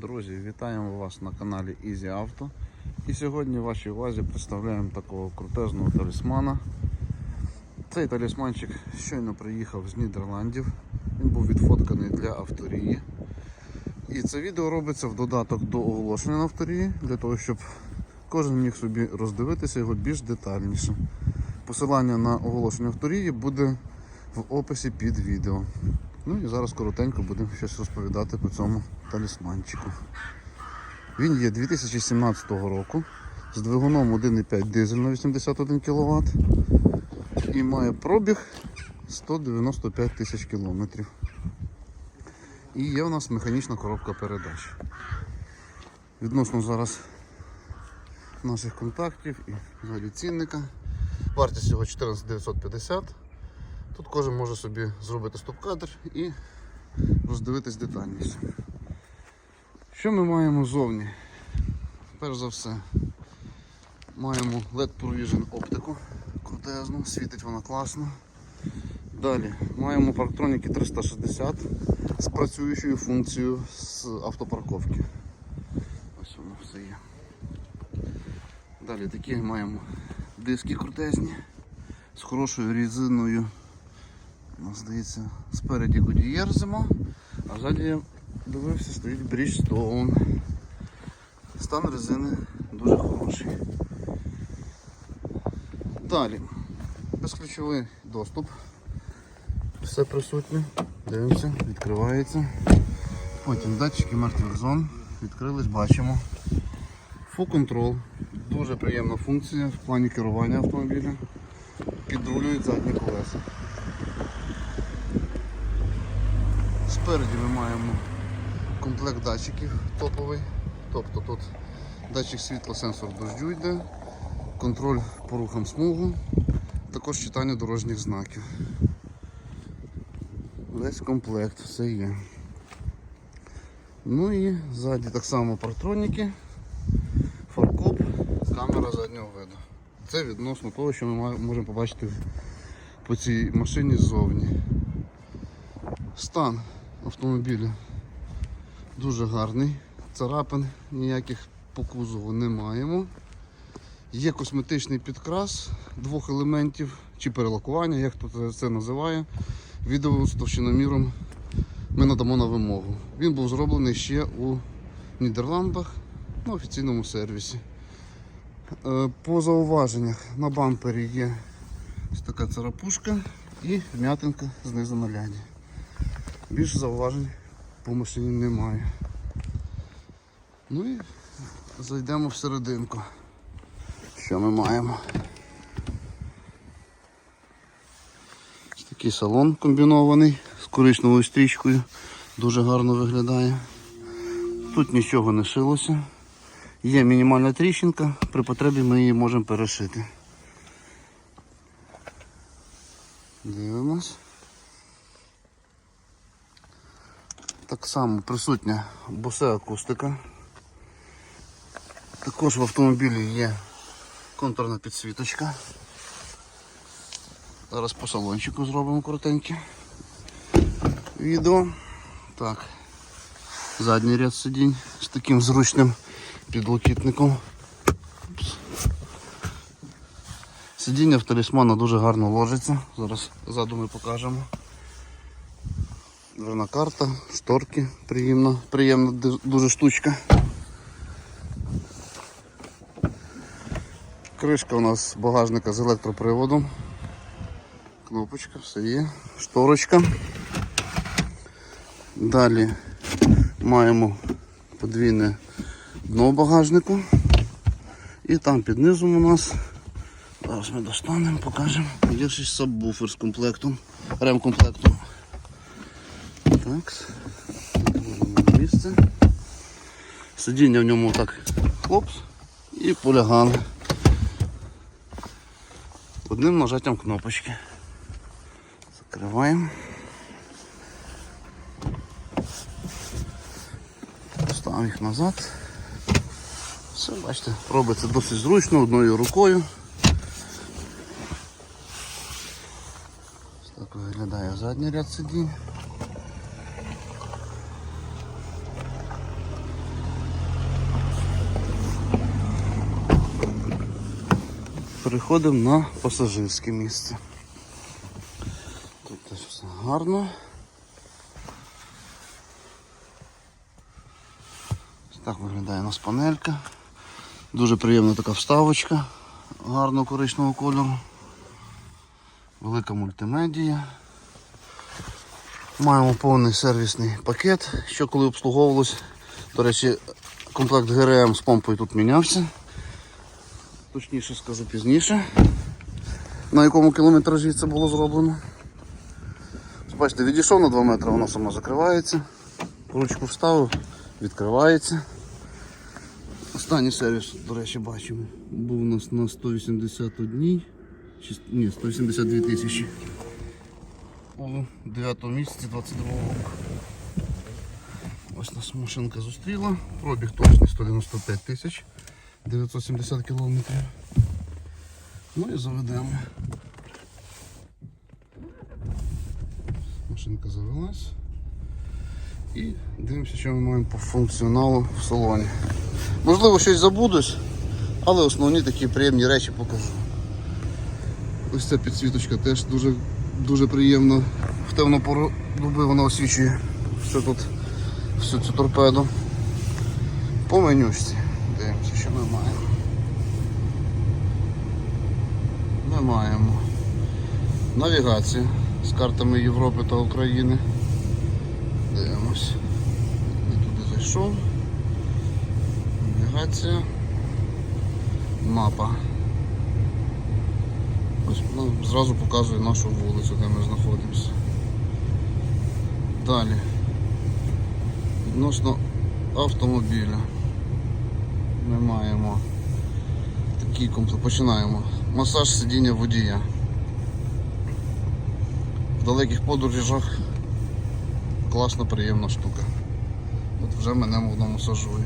Друзі, вітаємо вас на каналі Easy Auto. І сьогодні вашій увазі представляємо такого крутезного талісмана. Цей талісманчик щойно приїхав з Нідерландів. Він був відфотканий для авторії. І це відео робиться в додаток до оголошення на авторії, для того, щоб кожен міг собі роздивитися його більш детальніше. Посилання на оголошення авторії буде в описі під відео. Ну і зараз коротенько будемо щось розповідати по цьому талісманчику. Він є 2017 року з двигуном 1,5 дизель на 81 кВт і має пробіг 195 тисяч кілометрів. І є у нас механічна коробка передач. Відносно зараз наших контактів і взагалі цінника. Вартість його 14950. Тут кожен може собі зробити стоп-кадр і роздивитись детальніше. Що ми маємо зовні? Перш за все, маємо LED Provision оптику крутезну, світить вона класно. Далі маємо парктроніки 360 з працюючою функцією з автопарковки. Ось воно все є. Далі такі маємо диски крутезні з хорошою різиною. У нас здається, спереді Goodyear зима, а ззаді я дивився, стоїть Bridgestone. Стан резини дуже хороший. Далі, безключовий доступ. Все присутнє. Дивимося, відкривається. Потім датчики мертвих зон. Відкрились, бачимо. Full control. Дуже приємна функція в плані керування автомобіля. Підрулюють задні колеса. Спереді ми маємо комплект датчиків топовий. Тобто тут датчик світла, сенсор дождю йде, контроль по рухам смугу, також читання дорожніх знаків. Весь комплект, все є. Ну і ззаді так само партроніки, фаркоп, камера заднього виду. Це відносно того, що ми можемо побачити по цій машині ззовні. Стан автомобіля дуже гарний. Царапин ніяких по кузову не маємо. Є косметичний підкрас двох елементів чи перелакування, як хто це називає. Відео з товщиноміром ми надамо на вимогу. Він був зроблений ще у Нідерландах на офіційному сервісі. Е, По зауваженнях на бампері є ось така царапушка і вм'ятинка знизу на ляді. Більше зауважень по машині немає. Ну і зайдемо всерединку. Що ми маємо? Такий салон комбінований з коричневою стрічкою. Дуже гарно виглядає. Тут нічого не шилося. Є мінімальна тріщинка, при потребі ми її можемо перешити. Дивимось. Так само присутня босе акустика. Також в автомобілі є контурна підсвіточка. Зараз по салончику зробимо коротеньке відео. Так. Задній ряд сидінь з таким зручним підлокітником. Сидіння в талісмана дуже гарно ложиться. Зараз ззаду ми покажемо. Дверна карта, шторки, приємна, приємна дуже штучка. Кришка у нас багажника з електроприводом. Кнопочка, все є, шторочка. Далі маємо подвійне дно багажнику. І там під низом у нас, зараз ми достанемо, покажемо, є ще сабвуфер з комплектом, ремкомплектом. Так, місце. Сидіння в ньому так хлопс і полягали. Одним нажаттям кнопочки. Закриваємо. Ставимо їх назад. Все, бачите, робиться досить зручно одною рукою. Ось так виглядає задній ряд сидінь. Переходимо на пасажирське місце. Тут теж все гарно. Ось Так виглядає у нас панелька. Дуже приємна така вставочка гарного коричневого кольору. Велика мультимедія. Маємо повний сервісний пакет, що коли обслуговувалось. До речі, комплект ГРМ з помпою тут мінявся. Точніше скажу пізніше. На якому кілометражі це було зроблено. Бачите, відійшов на 2 метри, воно само закривається. Ручку вставив, відкривається. Останній сервіс, до речі, бачимо, був у нас на 181, ні, 182 тисячі. У 9 місяці 22 року. Ось нас машинка зустріла. Пробіг точний 195 тисяч 970 кілометрів. Ну і заведемо. Машинка завелась. І дивимося, що ми маємо по функціоналу в салоні. Можливо, щось забудусь, але основні такі приємні речі покажу. Ось ця підсвіточка теж дуже, дуже приємна. В темну пору доби вона освічує все тут, всю цю торпеду. По менюшці. Дивимося, що ми маємо. Ми маємо навігацію з картами Європи та України. Дивимось. Я туди зайшов. Навігація. Мапа. Ось ну, зразу показує нашу вулицю, де ми знаходимося. Далі. Відносно автомобіля. Ми маємо такий комплект. Починаємо. Масаж сидіння водія. В далеких подорожах класна, приємна штука. От вже мене воно масажує.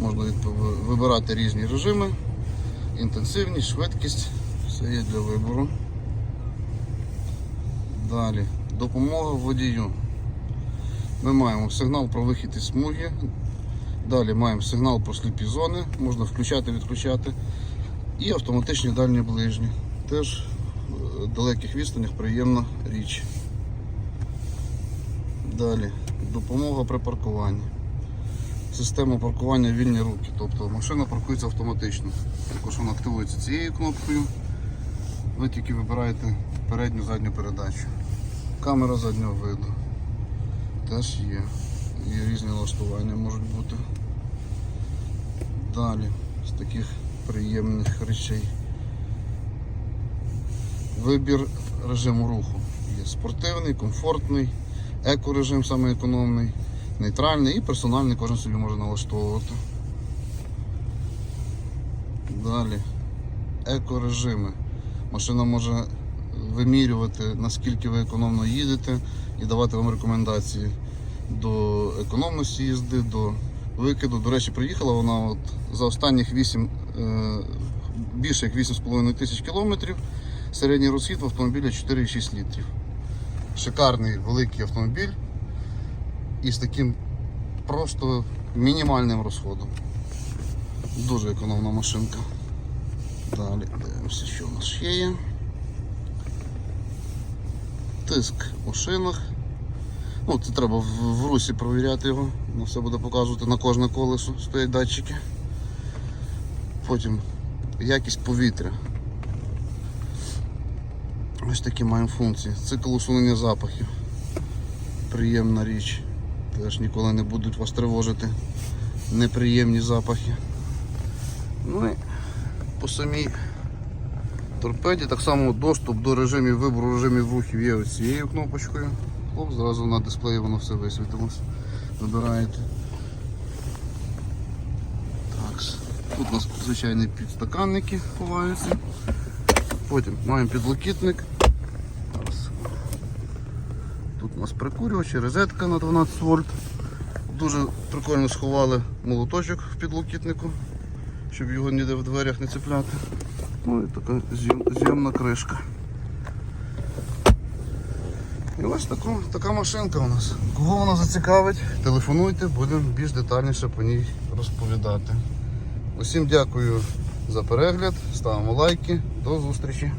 Можна вибирати різні режими, інтенсивність, швидкість, все є для вибору. Далі, допомога водію. Ми маємо сигнал про вихід із смуги. Далі маємо сигнал про сліпі зони, можна включати, відключати. І автоматичні дальні ближні. Теж в далеких відстанях приємна річ. Далі, допомога при паркуванні. Система паркування вільні руки, тобто машина паркується автоматично. Також вона активується цією кнопкою. Ви тільки вибираєте передню задню передачу. Камера заднього виду. Теж є. Є різні налаштування можуть бути. Далі з таких приємних речей. Вибір режиму руху. Є спортивний, комфортний, екорежим саме економний, нейтральний і персональний кожен собі може налаштовувати. Далі екорежими. Машина може вимірювати, наскільки ви економно їдете і давати вам рекомендації до економності їзди, до викиду. До речі, приїхала вона от за останніх 8, е, більше як 8,5 тисяч кілометрів. Середній розхід в автомобіля 4,6 літрів. Шикарний великий автомобіль із таким просто мінімальним розходом. Дуже економна машинка. Далі дивимося, що у нас ще є. Тиск у шинах. Ну, це треба в, русі провіряти його. Воно все буде показувати на кожне колесо, стоять датчики. Потім якість повітря. Ось такі маємо функції. Цикл усунення запахів. Приємна річ. Теж ніколи не будуть вас тривожити неприємні запахи. Ну і по самій торпеді так само доступ до режимів вибору режимів рухів є ось цією кнопочкою. Оп, зразу на дисплеї воно все висвітилось. Вибираєте. Так. Тут у нас звичайні підстаканники ховаються. Потім маємо підлокітник. Тут у нас прикурювач, розетка на 12 вольт. Дуже прикольно сховали молоточок в підлокітнику, щоб його ніде в дверях не цепляти. Ну і така зйомна кришка. І ось таку, така машинка у нас. Кого вона зацікавить, телефонуйте, будемо більш детальніше по ній розповідати. Усім дякую за перегляд, ставимо лайки. До зустрічі!